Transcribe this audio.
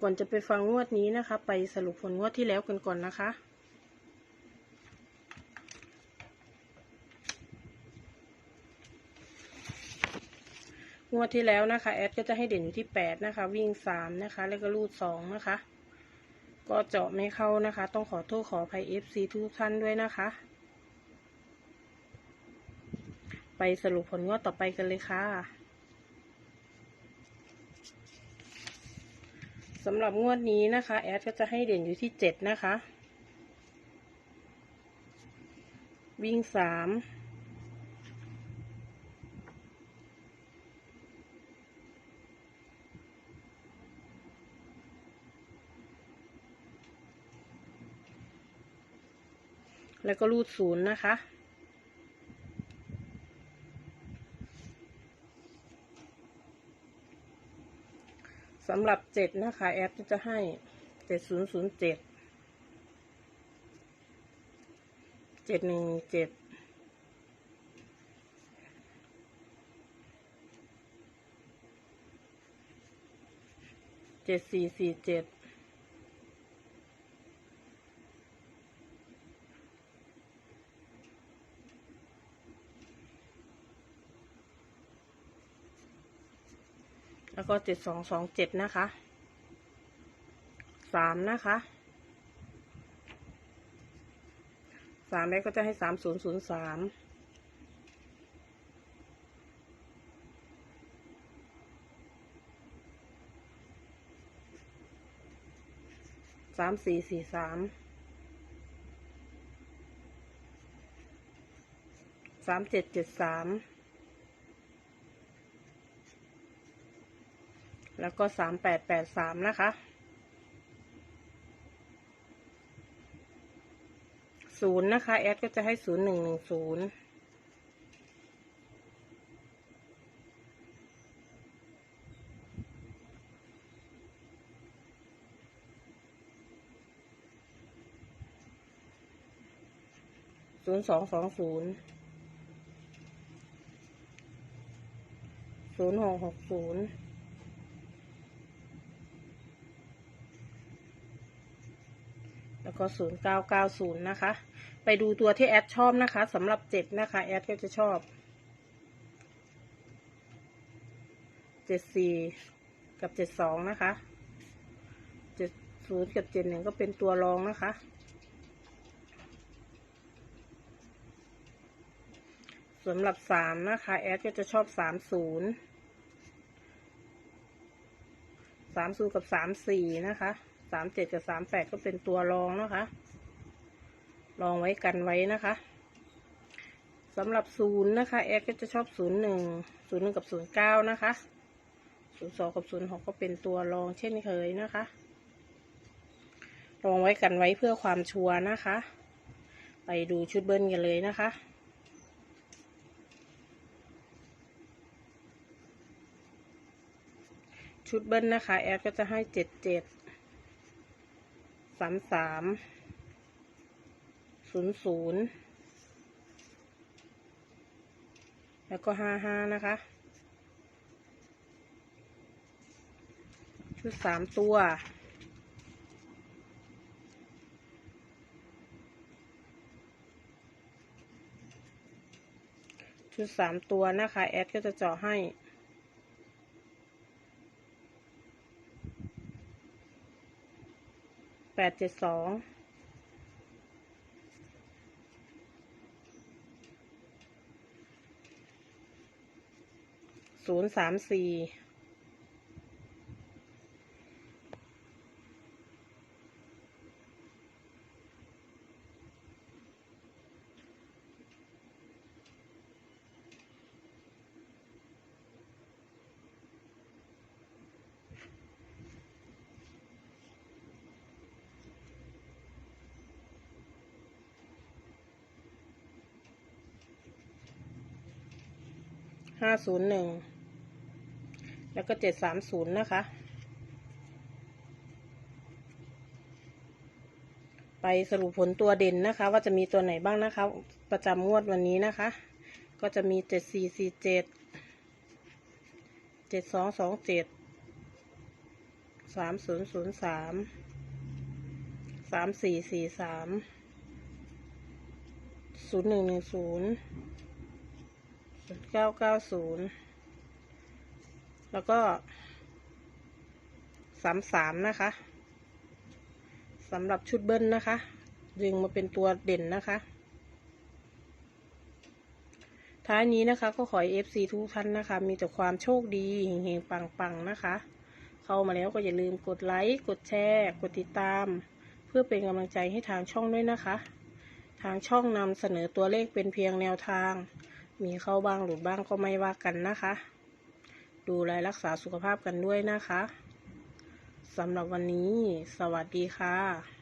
ก่อนจะไปฟังงวดนี้นะคะ ไปสรุปผลงวดที่แล้วกันก่อนนะคะ งวดที่แล้วนะคะ แอดก็จะให้เด่นอยู่ที่แปดนะคะ วิ่งสามนะคะ แล้วก็รูดสองนะคะ ก็เจาะไม่เข้านะคะ ต้องขอโทษขออภัย FC ทุกท่านด้วยนะคะ ไปสรุปผลงวดต่อไปกันเลยค่ะ สำหรับงวดนี้นะคะแอดก็จะให้เด่นอยู่ที่เจ็ดนะคะ วิ่งสามแล้วก็รูดศูนย์นะคะ สำหรับเจ็ดนะคะ แอปจะให้เจ็ดศูนย์ศูนย์เจ็ดเจ็ดหนึ่งเจ็ดเจ็ดสี่สี่เจ็ด แล้วก็เจ็ดสองสองเจ็ดนะคะสามนะคะสามแม่ก็จะให้สามศูนย์ศูนย์สามสามสี่สี่สามสามเจ็ดเจ็ดสาม แล้วก็สามแปดแปดสามนะคะศูนย์นะคะ แอดก็จะให้ศูนย์หนึ่งหนึ่งศูนย์ศูนย์สองสองศูนย์ศูนย์หกหกศูนย์ แล้ว ก็ศูนย์เก้าเก้าศูนย์นะคะ ไปดูตัวที่แอดชอบนะคะสำหรับเจ็ดนะคะ แอดก็จะชอบเจ็ดสี่กับเจ็ดสองนะคะเจ็ดศูนย์กับเจ็ดหนึ่งก็เป็นตัวรองนะคะ สำหรับสามนะคะ แอดก็จะชอบสามศูนย์สามศูนย์กับสามสี่นะคะ สามเจ็ดกับสามแปดก็เป็นตัวรองนะคะ รองไว้กันไว้นะคะสำหรับศูนย์นะคะแอดก็จะชอบศูนย์หนึ่งศูนย์หนึ่งกับศูนย์เก้านะคะศูนย์สองกับศูนย์หกก็เป็นตัวรองเช่นเคยนะคะรองไว้กันไว้เพื่อความชัวร์นะคะ ไปดูชุดเบิ้ลกันเลยนะคะชุดเบิ้ลนะคะ แอดก็จะให้เจ็ดเจ็ด สามสามศูนย์ศูนย์แล้วก็ห้าห้านะคะ ชุดสามตัวชุดสามตัวนะคะ แอดก็จะเจาะให้ ปดเจ็ดสองศูนย์สามสี่ ห้าศูนย์หนึ่งแล้วก็เจ็ดสามศูนย์นะคะ ไปสรุปผลตัวเด่นนะคะ ว่าจะมีตัวไหนบ้างนะคะ ประจำงวดวันนี้นะคะ ก็จะมีเจ็ดสี่สี่เจ็ดเจ็ดสองสองเจ็ดสามศูนย์ศูนย์สามสามสี่สี่สามศูนย์หนึ่งหนึ่งศูนย์ เก้าเก้าศูนย์แล้วก็สามสามนะคะสำหรับชุดเบิ้ลนะคะ ดึงมาเป็นตัวเด่นนะคะ ท้ายนี้นะคะ ก็ขอเอฟซีทุกท่านนะคะ มีแต่ความโชคดีเฮงๆปังๆนะคะ เข้ามาแล้วก็อย่าลืมกดไลค์ กดแชร์ กดติดตาม เพื่อเป็นกำลังใจให้ทางช่องด้วยนะคะ ทางช่องนำเสนอตัวเลขเป็นเพียงแนวทาง มีเข้าบ้างหลุดบ้างก็ไม่ว่ากันนะคะ ดูแลรักษาสุขภาพกันด้วยนะคะสำหรับวันนี้ สวัสดีค่ะ